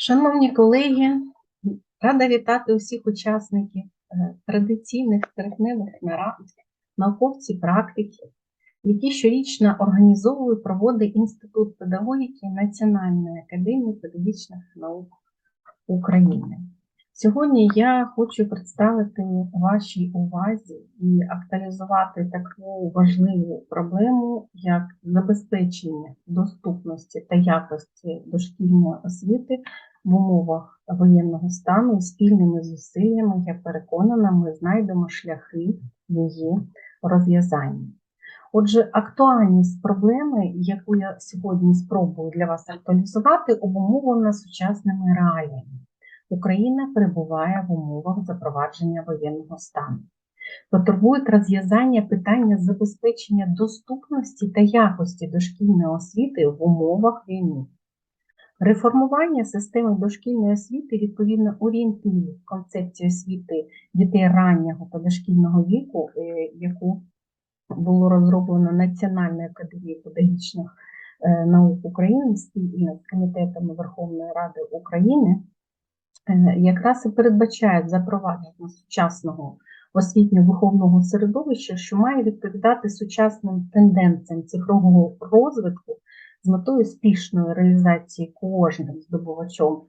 Шановні колеги, рада вітати усіх учасників е, традиційних тижневих нарад, науковців, практики, які щорічно організовує проводить Інститут педагогіки Національної академії педагогічних наук України. Сьогодні я хочу представити вашій увазі і актуалізувати таку важливу проблему, як забезпечення доступності та якості дошкільної освіти в умовах воєнного стану і спільними зусиллями, я переконана, ми знайдемо шляхи її розв'язання. Отже, актуальність проблеми, яку я сьогодні спробую для вас актуалізувати, обумовлена сучасними реаліями. Україна перебуває в умовах запровадження воєнного стану. Потурбують розв'язання питання забезпечення доступності та якості дошкільної освіти в умовах війни. Реформування системи дошкільної освіти відповідно орієнтує концепцію освіти дітей раннього та дошкільного віку, е, яку було розроблено Національною академією педагогічних е, наук України спільно з комітетами Верховної Ради України, е, якраз і передбачають запровадження сучасного освітньо-виховного середовища, що має відповідати сучасним тенденціям цифрового розвитку з метою спішної реалізації кожним здобувачом е,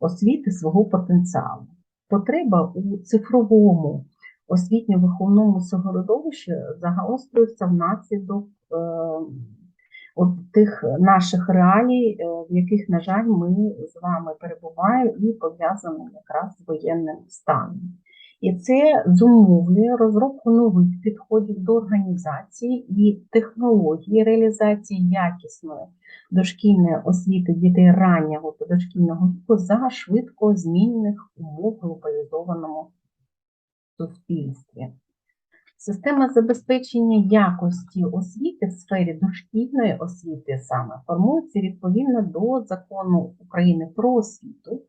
освіти свого потенціалу. Потреба у цифровому освітньо-виховному середовищі загострюється внаслідок е, от тих наших реалій, е, в яких, на жаль, ми з вами перебуваємо і пов'язані якраз з воєнним станом. І це зумовлює розробку нових підходів до організації і технології реалізації якісної дошкільної освіти дітей раннього та дошкільного віку за швидко змінних умов в глобалізованому суспільстві. Система забезпечення якості освіти в сфері дошкільної освіти саме формується відповідно до закону України про освіту,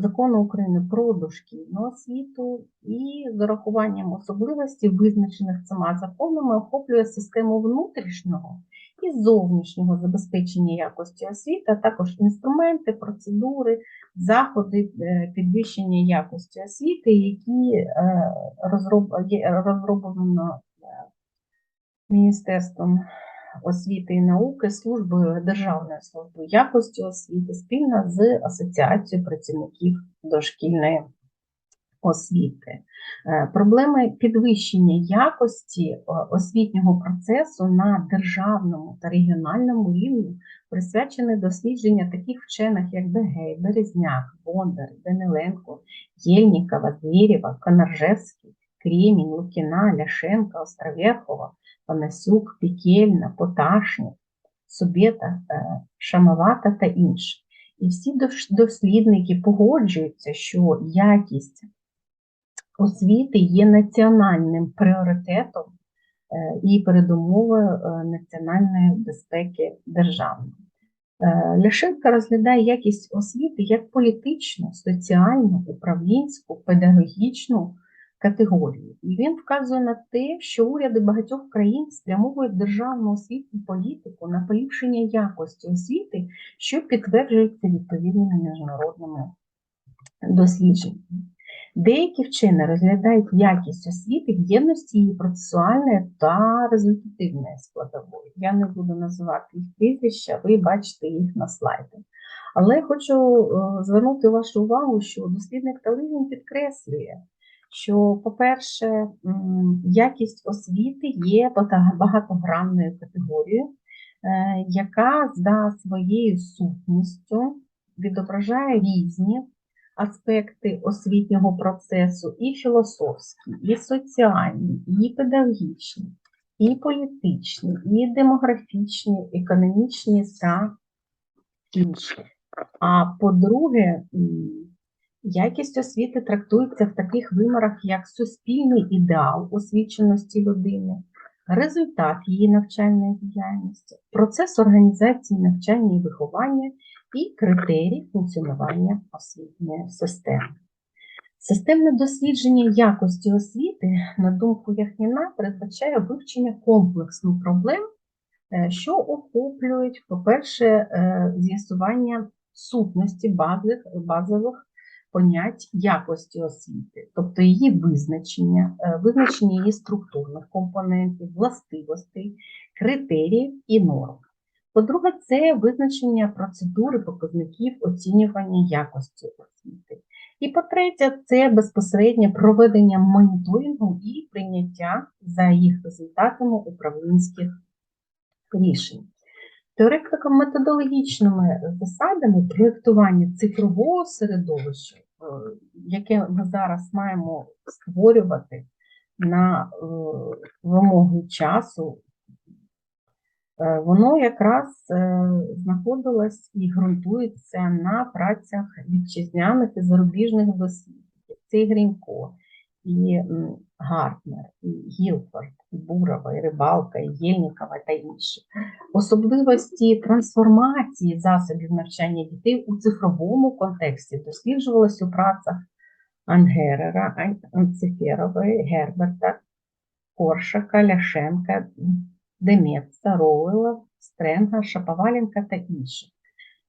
закону України про дошкільну освіту і з урахуванням особливостей, визначених цими законами, охоплює систему внутрішнього і зовнішнього забезпечення якості освіти, а також інструменти, процедури, заходи е, підвищення якості освіти, які е, розроблено е, Міністерством освіти і науки, службою Державної служби якості освіти спільно з Асоціацією працівників дошкільної освіти. Е, Проблеми підвищення якості е, освітнього процесу на державному та регіональному рівні присвячені дослідження таких вчених, як Бегей, Березняк, Бондар, Даниленко, Єльнікова, Звєрєва, Коноржевський, Кремінь, Лукіна, Ляшенка, Островерхова, Панасюк, Пікельна, Поташник, Субєта, е, Шамовата та інші. І всі дослідники погоджуються, що якість освіти є національним пріоритетом е, і передумовою е, національної безпеки держави. Ляшенко розглядає якість освіти як політичну, соціальну, управлінську, педагогічну категорію. І він вказує на те, що уряди багатьох країн спрямовують державну освітню політику на поліпшення якості освіти, що підтверджується відповідними міжнародними дослідженнями. Деякі вчені розглядають якість освіти в єдності її процесуальної та результативної складової. Я не буду називати їх прізвища, ви бачите їх на слайді. Але хочу е, звернути вашу увагу, що дослідник Талигін підкреслює, що, по-перше, якість освіти є багатогранною категорією, е, яка за своєю сутністю відображає різні аспекти освітнього процесу і філософські, і соціальні, і педагогічні, і політичні, і демографічні, економічні та інші. А по-друге, якість освіти трактується в таких вимірах, як суспільний ідеал освіченості людини, результат її навчальної діяльності, процес організації навчання і виховання і критерії функціонування освітньої системи. Системне дослідження якості освіти, на думку Яхніна, передбачає вивчення комплексу проблем, е, що охоплюють, по-перше, е, з'ясування сутності базових, базових понять якості освіти, тобто її визначення, е, визначення її структурних компонентів, властивостей, критеріїв і норм. По-друге, це визначення процедури показників оцінювання якості освіти. І по-третє, це безпосереднє проведення моніторингу і прийняття за їх результатами управлінських рішень. Теоретико-методологічними засадами проєктування цифрового середовища, е, яке ми зараз маємо створювати на е, вимоги часу, е, воно якраз знаходилось і ґрунтується на працях вітчизняних і зарубіжних дослідників. Це Грінько, і Гартнер, і Гілфорд, і Бурова, і Рибалка, і Єльнікова та інші. Особливості трансформації засобів навчання дітей у цифровому контексті досліджувалися у працях Ангерера, Анциферової, Герберта, Коршака, Ляшенка, Демеца, Роуела, Стренга, Шаповаленка та інших.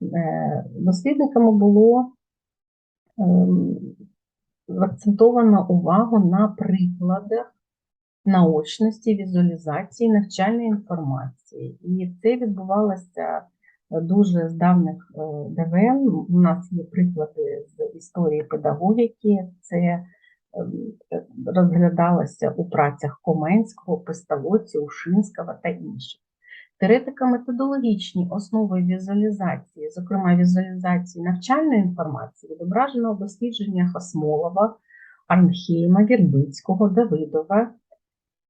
Е, Дослідниками було акцентовано увагу на прикладах наочності, візуалізації навчальної інформації. І це відбувалося е, дуже з давних е, давен. У нас є приклади з історії педагогіки. Це е, розглядалося у працях Коменського, Пестовоці, Ушинського та інших. Теоретико-методологічні основи візуалізації, зокрема візуалізації навчальної інформації, відображено у дослідженнях Осмолова, Арнхейма, Вірбицького, Давидова,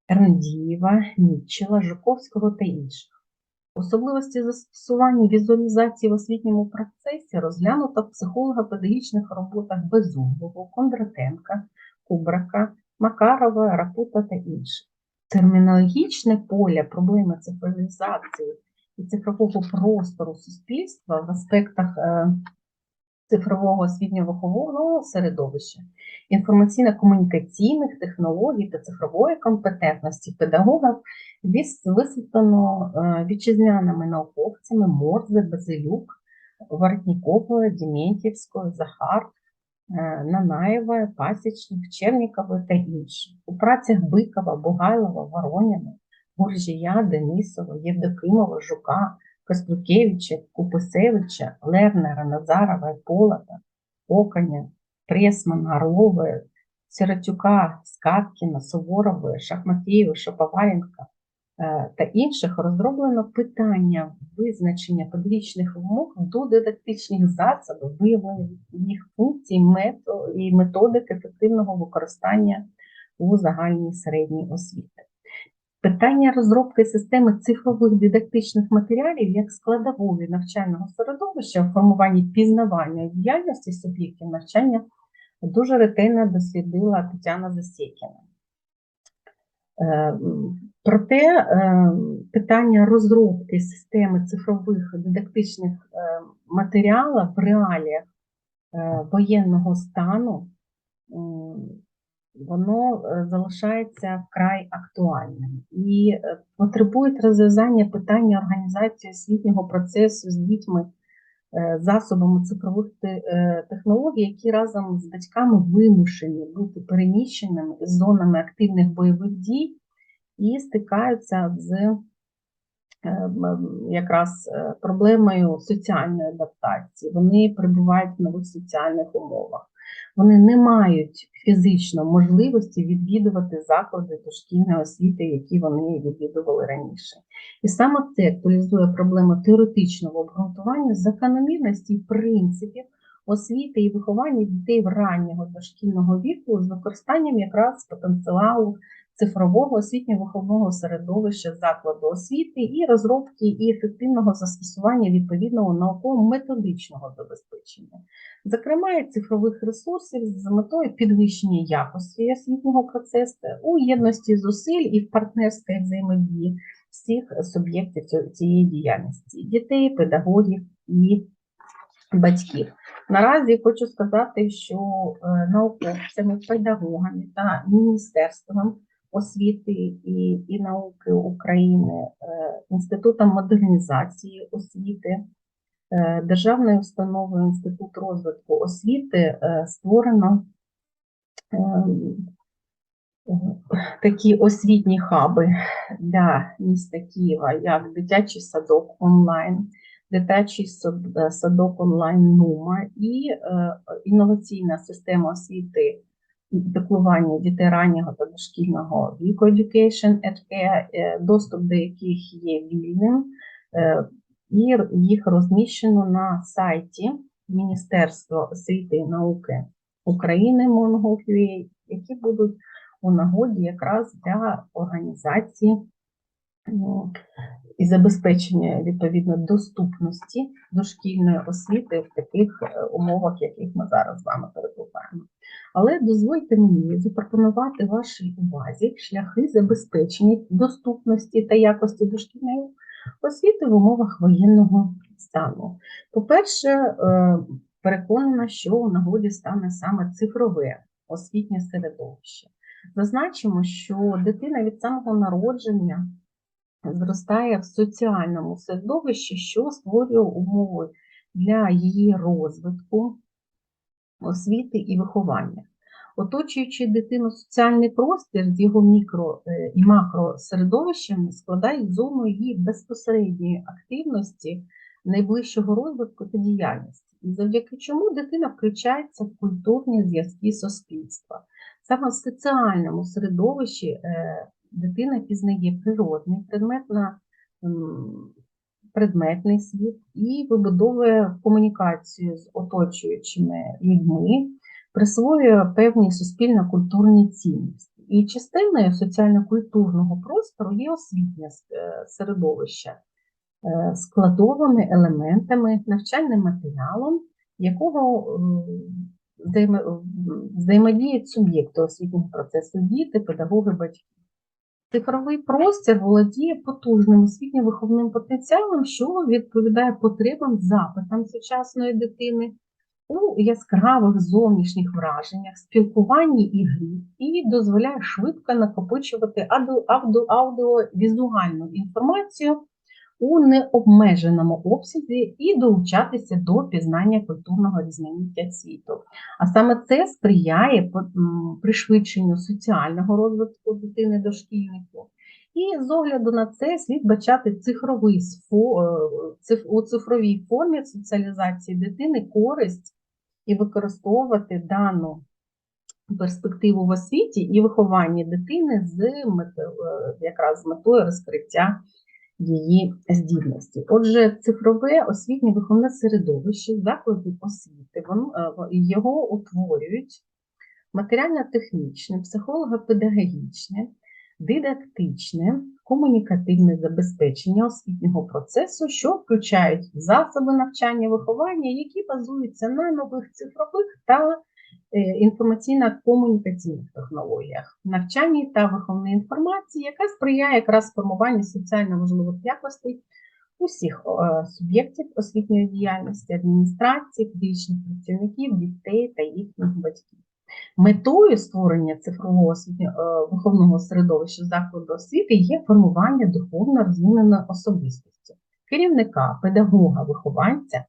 Ерндієва, Мітчела, Жуковського та інших. Особливості застосування візуалізації в освітньому процесі розглянуто в психолого-педагогічних роботах Безуглого, Кондратенка, Кубрака, Макарова, Рапута та інших. Термінологічне поле проблеми цифровізації і цифрового простору суспільства в аспектах е, цифрового освітньо-виховного середовища, інформаційно-комунікаційних технологій та цифрової компетентності педагогів висвітлено е, вітчизняними науковцями Морзе, Базилюк, Воротніковою, Дементьєвською, Захар, Нанаєва, Пасічник, Чернікової та інші. У працях Бикова, Бугайлова, Вороніна, Гуржія, Денисова, Євдокимова, Жука, Кострюкевича, Куписевича, Лернера, Назарова, Полота, Оконя, Пресмана, Орлова, Сиротюка, Скаткіна, Суворової, Шахматєєва, Шаповаленка е, та інших розроблено питання визначення педагогічних вимог до дидактичних засобів, виявлення їх функцій і методик ефективного використання у загальній середній освіті. Питання розробки системи цифрових дидактичних матеріалів як складової навчального середовища в формуванні пізнавальної діяльності суб'єктів навчання дуже ретельно дослідила Тетяна Засєкіна. Е, м, Проте е, питання розробки системи цифрових дидактичних е, матеріалів в реаліях е, воєнного стану воно е, залишається вкрай актуальним. І е, потребує розв'язання питання організації освітнього процесу з дітьми засобами цифрових е, технологій, які разом з батьками вимушені бути переміщеними з зонами активних бойових дій і стикаються з е, якраз е, проблемою соціальної адаптації. Вони перебувають в нових соціальних умовах. Вони не мають фізично можливості відвідувати заклади дошкільної освіти, які вони відвідували раніше. І саме це актуалізує проблему теоретичного обґрунтування закономірності принципів освіти і виховання дітей в раннього дошкільного віку з використанням якраз потенціалу цифрового освітньо-виховного середовища закладу освіти і розробки і ефективного застосування відповідного науково-методичного забезпечення, зокрема цифрових ресурсів з метою підвищення якості освітнього процесу у єдності зусиль і в партнерській взаємодії всіх суб'єктів цієї діяльності дітей, педагогів і батьків. Наразі хочу сказати, що е, науковцями, педагогами та міністерством освіти і, і науки України, е, інститутом модернізації освіти, е, Державною установою Інститут розвитку освіти е, створено такі освітні хаби для міста Києва, як дитячий садок онлайн, дитячий садок онлайн Нума і інноваційна система освіти піклування дітей раннього та дошкільного віку Education at Care, е, доступ до яких є вільним, е, і їх розміщено на сайті Міністерства освіти і науки України Монгофії, які будуть у нагоді якраз для організації і забезпечення відповідно доступності дошкільної освіти в таких е, умовах, яких ми зараз з вами перебуваємо. Але дозвольте мені запропонувати вашій увазі шляхи забезпечення доступності та якості дошкільної освіти в умовах воєнного стану. По-перше, е, переконана, що у нагоді стане саме цифрове освітнє середовище. Зазначимо, що дитина від самого народження зростає в соціальному середовищі, що створює умови для її розвитку, освіти і виховання. Оточуючи дитину соціальний простір з його мікро е, і макросередовищами складають зону її безпосередньої активності, найближчого розвитку та діяльності, і завдяки чому дитина включається в культурні зв'язки суспільства. Саме в соціальному середовищі е, дитина пізнає природний предметна, м, предметний світ і вибудовує комунікацію з оточуючими людьми, присвоює певні суспільно-культурні цінності. І частиною соціально-культурного простору є освітнє е, середовище е, складовими елементами, навчальним матеріалом, якого е, взаємодіють суб'єкти освітнього процесу діти, педагоги, батьки. Цифровий простір володіє потужним освітньо-виховним потенціалом, що відповідає потребам, запитам сучасної дитини у яскравих зовнішніх враженнях, спілкуванні і грі, і дозволяє швидко накопичувати аудіо- аудіо- аудіовізуальну інформацію у необмеженому обсязі і долучатися до пізнання культурного різноманіття світу. А саме це сприяє пришвидшенню соціального розвитку дитини дошкільнику. І з огляду на це слід бачати цифровий е, у цифровій формі соціалізації дитини користь і використовувати дану перспективу в освіті і вихованні дитини з е, якраз з метою розкриття її здібності. Отже, цифрове освітнє виховне середовище закладів освіти, е, його утворюють матеріально-технічне, психолого-педагогічне, дидактичне, комунікативне забезпечення освітнього процесу, що включають засоби навчання виховання, які базуються на нових цифрових та інформаційно-комунікаційних технологіях, навчанні та виховній інформації, яка сприяє якраз формуванню соціально важливих якостей усіх е, суб'єктів освітньої діяльності, адміністрації, педагогічних працівників, дітей та їхніх батьків. Метою створення цифрового освітньо- е, виховного середовища закладу освіти є формування духовно розвиненої особистості, керівника, педагога, вихованця,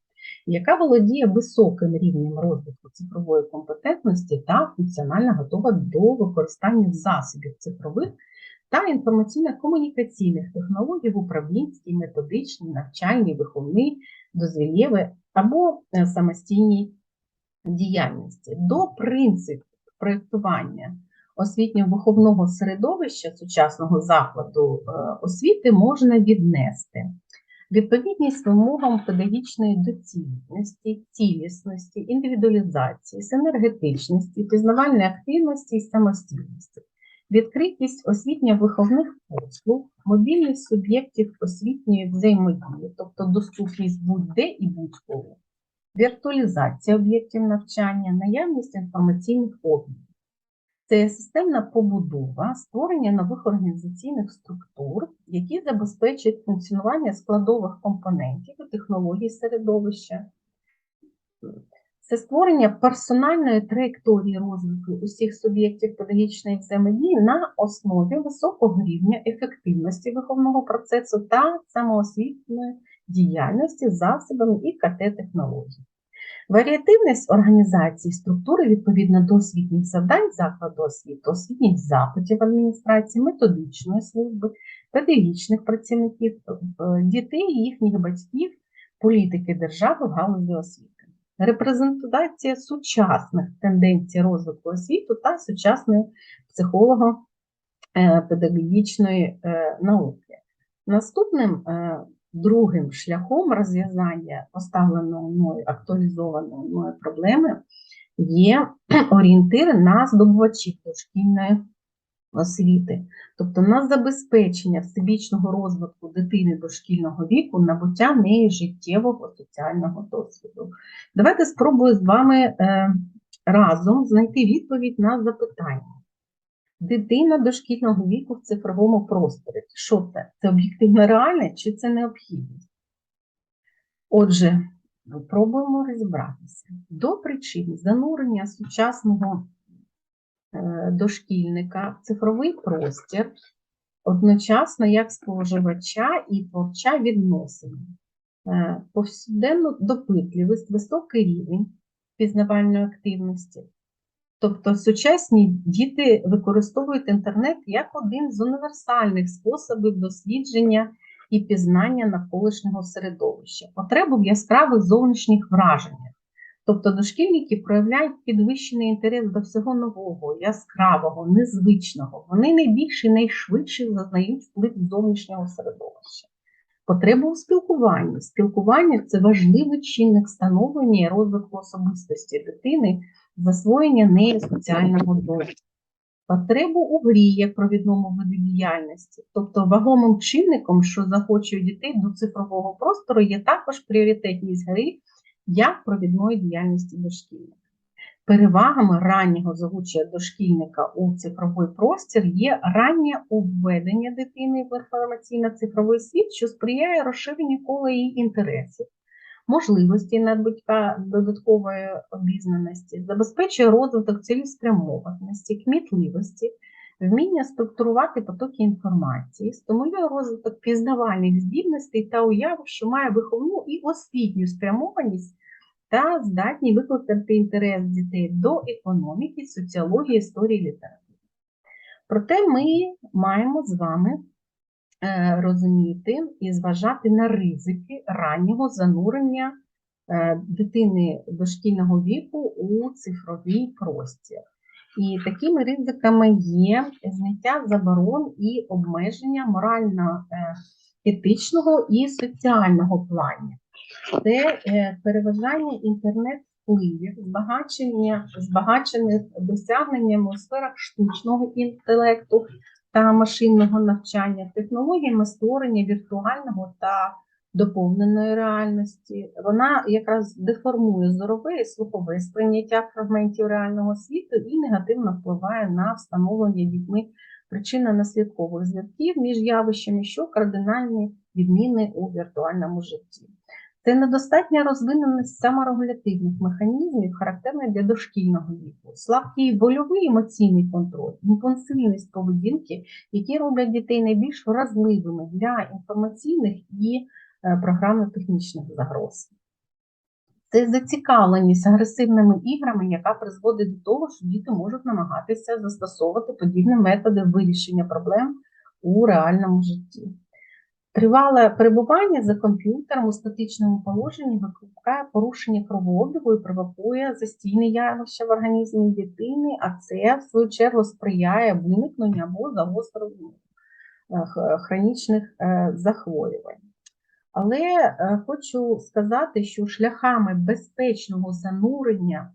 яка володіє високим рівнем розвитку цифрової компетентності та функціонально готова до використання засобів цифрових та інформаційно-комунікаційних технологій в управлінській, методичній, навчальній, виховній, дозвілєвій або е, самостійній діяльності. До принципів проєктування освітньо-виховного середовища сучасного закладу е, освіти можна віднести відповідність вимогам педагогічної доцільності, цілісності, індивідуалізації, синергетичності, пізнавальної активності і самостійності, відкритість освітньо-виховних послуг, мобільність суб'єктів освітньої взаємодії, тобто доступність будь-де і будь-коли, віртуалізація об'єктів навчання, наявність інформаційних обмінів. Це системна побудова, створення нових організаційних структур, які забезпечують функціонування складових компонентів і технологій середовища. Це створення персональної траєкторії розвитку усіх суб'єктів педагогічної взаємодії на основі високого рівня ефективності виховного процесу та самоосвітної діяльності засобами ІКТ-технологій. Варіативність організації структури відповідно до освітніх завдань закладу освіти, освітніх запитів адміністрації, методичної служби, педагогічних працівників, е, дітей і їхніх батьків, політики держави в галузі освіти. Репрезентація сучасних тенденцій розвитку освіти та сучасної психолого-педагогічної е, науки. Наступним е, другим шляхом розв'язання поставленої мною актуалізованої мною проблеми є орієнтири на здобувачів дошкільної освіти, тобто на забезпечення всебічного розвитку дитини дошкільного віку, набуття неї життєвого соціального досвіду. Давайте спробую з вами е, разом знайти відповідь на запитання. Дитина дошкільного віку в цифровому просторі. Що це? Це об'єктивно реальне чи це необхідність? Отже, пробуємо розібратися. До причин занурення сучасного е, дошкільника в цифровий простір одночасно як споживача і творча відносини. Е, Повсюденну допитливість, високий рівень пізнавальної активності. Тобто сучасні діти використовують інтернет як один з універсальних способів дослідження і пізнання навколишнього середовища, потребу в яскравих зовнішніх враженнях. Тобто дошкільники проявляють підвищений інтерес до всього нового, яскравого, незвичного. Вони найбільше і найшвидше зазнають вплив зовнішнього середовища. Потребу у спілкуванні. Спілкування це важливий чинник становлення і розвитку особистості дитини засвоєння нею соціального досвіду. Потребу у грі як провідному виду діяльності, тобто вагомим чинником, що захочує дітей до цифрового простору, є також пріоритетність гри як провідної діяльності дошкільника. Перевагами раннього залучення дошкільника у цифровий простір є раннє введення дитини в інформаційно-цифровий світ, що сприяє розширенню кола її інтересів, можливості надбуття додаткової обізнаності, забезпечує розвиток цілеспрямованості, кмітливості, вміння структурувати потоки інформації, стимулює розвиток пізнавальних здібностей та уяву, що має виховну і освітню спрямованість та здатні викликати інтерес дітей до економіки, соціології, історії літератури. Проте ми маємо з вами розуміти і зважати на ризики раннього занурення е, дитини дошкільного віку у цифровий простір. І такими ризиками є зняття заборон і обмеження морально-етичного і соціального плані. Це е, переважання інтернет-впливів, збагачення, збагачених досягненнями у сферах штучного інтелекту, та машинного навчання, технологіями створення віртуального та доповненої реальності. Вона якраз деформує зорове і слухове сприйняття фрагментів реального світу і негативно впливає на встановлення дітьми причинно-наслідкових зв'язків між явищами, що кардинальні відміни у віртуальному житті. Це недостатня розвиненість саморегулятивних механізмів, характерна для дошкільного віку, слабкий вольовий емоційний контроль, імпульсивність поведінки, які роблять дітей найбільш вразливими для інформаційних і е, програмно-технічних загроз. Це зацікавленість агресивними іграми, яка призводить до того, що діти можуть намагатися застосовувати подібні методи вирішення проблем у реальному житті. Тривале перебування за комп'ютером у статичному положенні викликає порушення кровообігу і провокує застійне явище в організмі дитини, а це, в свою чергу, сприяє виникненню або загостренню е, хронічних е, захворювань. Але е, хочу сказати, що шляхами безпечного занурення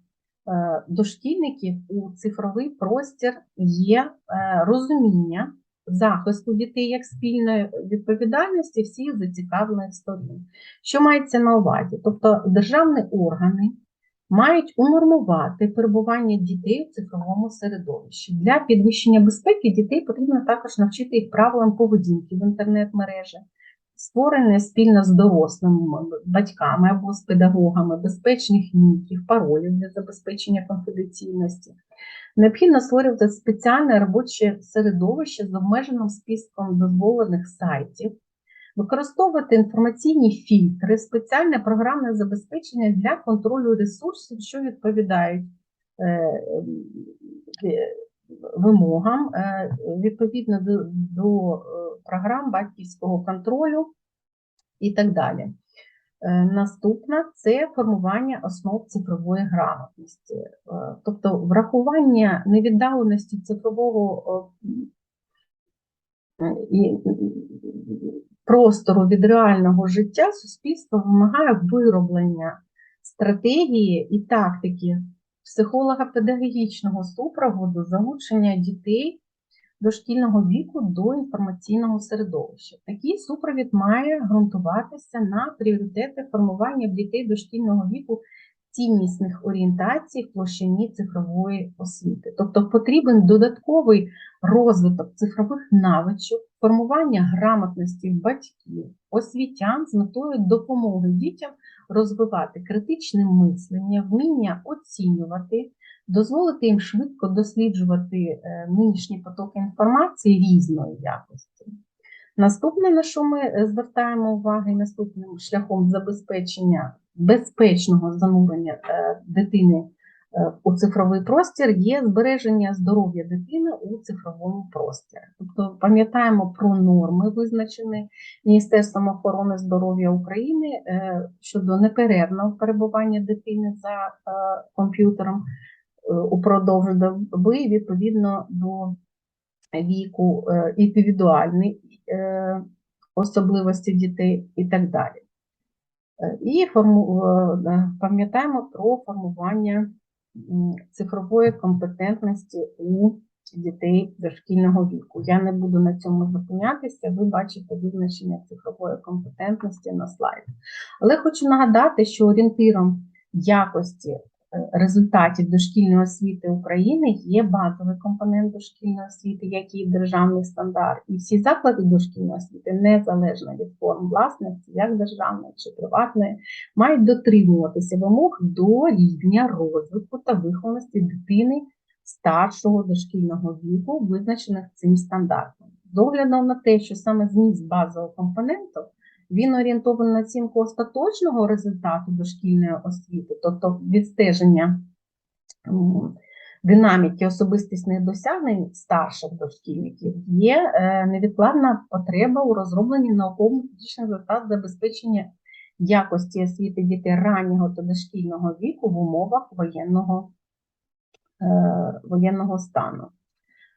дошкільників у цифровий простір є розуміння захисту дітей як спільної відповідальності всіх зацікавлених сторін. Що мається на увазі? Тобто державні органи мають унормувати перебування дітей у цифровому середовищі. Для підвищення безпеки дітей потрібно також навчити їх правилам поведінки в інтернет-мережі, створене спільно з дорослими батьками або з педагогами безпечних ніків, паролів для забезпечення конфіденційності. Необхідно створювати спеціальне робоче середовище з обмеженим списком дозволених сайтів, використовувати інформаційні фільтри, спеціальне програмне забезпечення для контролю ресурсів, що відповідають е, е, вимогам е, відповідно до, програм батьківського контролю і так далі. Е, Наступна це формування основ цифрової грамотності, Е, тобто врахування невіддаленості цифрового простору від реального життя суспільство вимагає вироблення стратегії і тактики психолого-педагогічного супроводу залучення дітей дошкільного віку до інформаційного середовища. Такий супровід має ґрунтуватися на пріоритети формування в дітей дошкільного віку ціннісних орієнтацій в площині цифрової освіти. Тобто потрібен додатковий розвиток цифрових навичок, формування грамотності батьків, освітян з метою допомоги дітям розвивати критичне мислення, вміння оцінювати, дозволити їм швидко досліджувати е, нинішні потоки інформації різної якості. Наступне, на що ми е, звертаємо увагу, наступним шляхом забезпечення безпечного занурення е, дитини у цифровий простір є збереження здоров'я дитини у цифровому просторі. Тобто пам'ятаємо про норми, визначені Міністерством охорони здоров'я України щодо неперервного перебування дитини за комп'ютером упродовж доби відповідно до віку, е, індивідуальні е, особливості дітей і так далі. Е, І е, пам'ятаємо про формування цифрової компетентності у дітей дошкільного віку. Я не буду на цьому зупинятися, ви бачите визначення цифрової компетентності на слайді. Але хочу нагадати, що орієнтиром якості е, результатів дошкільної освіти України є базовий компонент дошкільної освіти, який державний стандарт. І всі заклади дошкільної освіти, незалежно від форм власності, як державної чи приватної, мають дотримуватися вимог до рівня розвитку та вихованості дитини старшого дошкільного віку, визначених цим стандартом. З оглядом на те, що саме зміст базового компоненту він орієнтований на оцінку остаточного результату дошкільної освіти, тобто відстеження динаміки особистісних досягнень старших дошкільників, є е, невідкладна потреба у розробленні науково-методичних засад забезпечення якості освіти дітей раннього та дошкільного віку в умовах воєнного, е, воєнного стану.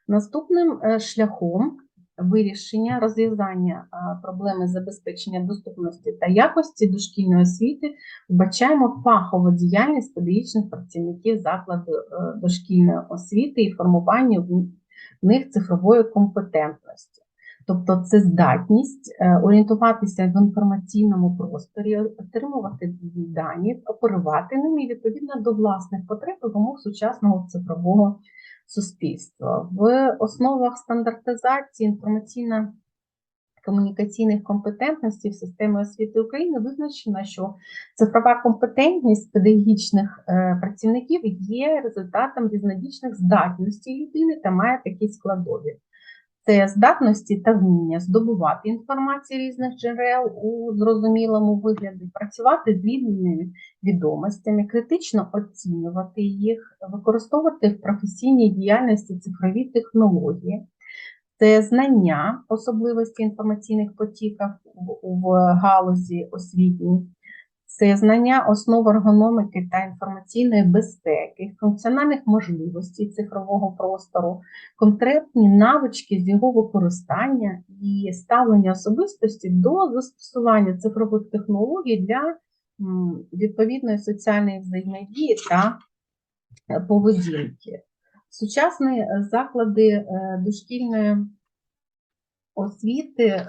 Наступним е, шляхом вирішення розв'язання проблеми забезпечення доступності та якості дошкільної освіти вбачаємо фахову діяльність педагогічних працівників закладу е, дошкільної освіти і формування в них цифрової компетентності. Тобто це здатність е, орієнтуватися в інформаційному просторі, отримувати дані, оперувати ними відповідно до власних потреб і вимог сучасного цифрового суспільства. В основах стандартизації інформаційно комунікаційних компетентностей в системі освіти України визначено, що цифрова компетентність педагогічних е, працівників є результатом різнобічних здатностей людини та має такі складові. Це здатності та вміння здобувати інформацію різних джерел у зрозумілому вигляді, працювати з різними відомостями, критично оцінювати їх, використовувати в професійній діяльності цифрові технології, це знання особливості інформаційних потіків в- галузі освітній, це знання основ ергономіки та інформаційної безпеки, функціональних можливостей цифрового простору, конкретні навички з його використання і ставлення особистості до застосування цифрових технологій для відповідної соціальної взаємодії та е, поведінки. Сучасні е, заклади е, дошкільної освіти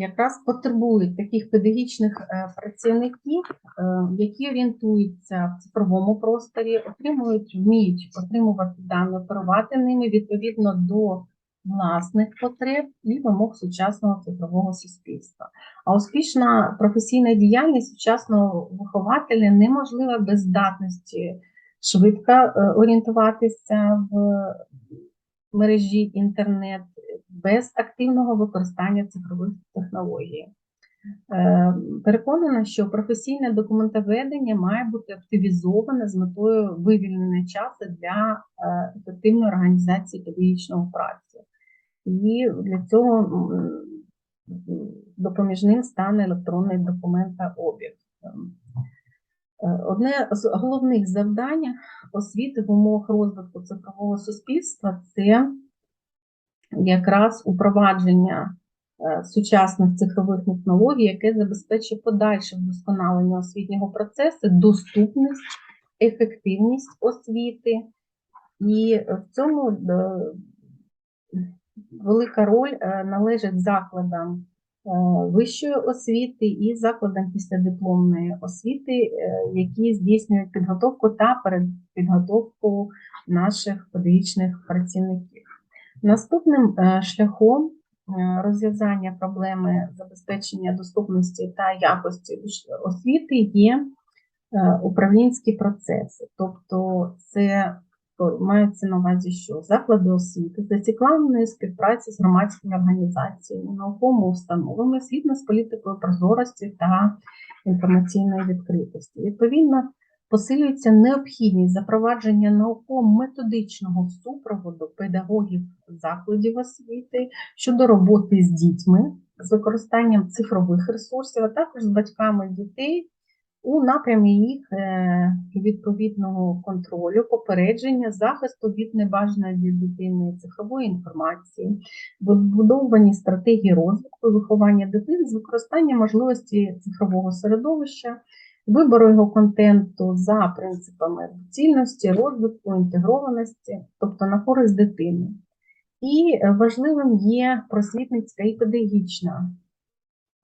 якраз потребують таких педагогічних е, працівників, е, які орієнтуються в цифровому просторі, отримують, вміють отримувати дані, оперувати ними відповідно до власних потреб і вимог сучасного цифрового суспільства. А успішна професійна діяльність сучасного вихователя неможлива без здатності швидко е, орієнтуватися в мережі інтернет, без активного використання цифрових технологій. Е, Переконана, що професійне документоведення має бути активізоване з метою вивільнення часу для е, ефективної організації педагогічної праці. І для цього допоміжним стане електронний документообіг. Е, Одне з головних завдань освіти в умовах розвитку цифрового суспільства це якраз упровадження е, сучасних цифрових технологій, яке забезпечить подальше вдосконалення освітнього процесу, доступність, ефективність освіти. І в цьому е, велика роль е, належить закладам вищої освіти і закладам післядипломної освіти, які здійснюють підготовку та передпідготовку наших педагогічних працівників. Наступним е, шляхом е, розв'язання проблеми забезпечення доступності та якості освіти є е, управлінські процеси. Тобто це мається на увазі, що заклади освіти зацікавлені співпраці з громадськими організаціями, науковими установами згідно з політикою прозорості та інформаційної відкритості. Відповідно, посилюється необхідність запровадження науково-методичного супроводу педагогів закладів освіти щодо роботи з дітьми, з використанням цифрових ресурсів, а також з батьками дітей у напрямі їх е, відповідного контролю, попередження, захисту від небажаної для дитини цифрової інформації, вибудовані стратегії розвитку виховання дитини з використанням можливості цифрового середовища, вибору його контенту за принципами доцільності, розвитку, інтегрованості, тобто на користь дитини. І е, важливим є просвітницька і педагогічна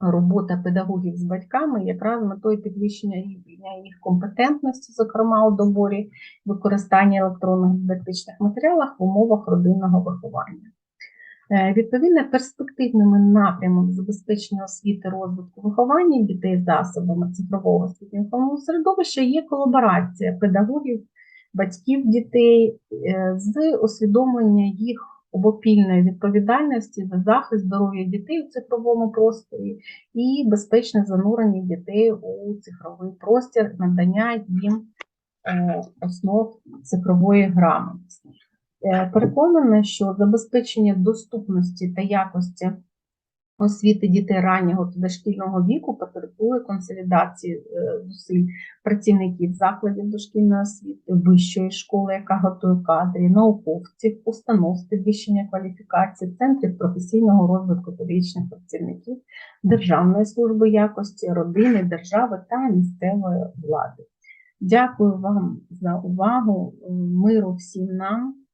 робота педагогів з батьками, якраз метою підвищення їх компетентності, зокрема у доборі використання електронних дидактичних матеріалів в умовах родинного виховання. Е, Відповідно, перспективними напрямом забезпечення освіти розвитку виховання дітей засобами цифрового освітнього середовища є колаборація педагогів, батьків дітей е, з усвідомлення їх обопільної відповідальності за захист здоров'я дітей у цифровому просторі і безпечне занурення дітей у цифровий простір, надання їм е, основ цифрової грамотності. Е, Переконана, що забезпечення доступності та якості освіти дітей раннього та дошкільного віку потребує консолідації е, зусиль працівників закладів дошкільної освіти, вищої школи, яка готує кадрів, науковців, установ з підвищення кваліфікації, центрів професійного розвитку педагогічних працівників, Державної служби якості, родини, держави та місцевої влади. Дякую вам за увагу. Миру всім нам.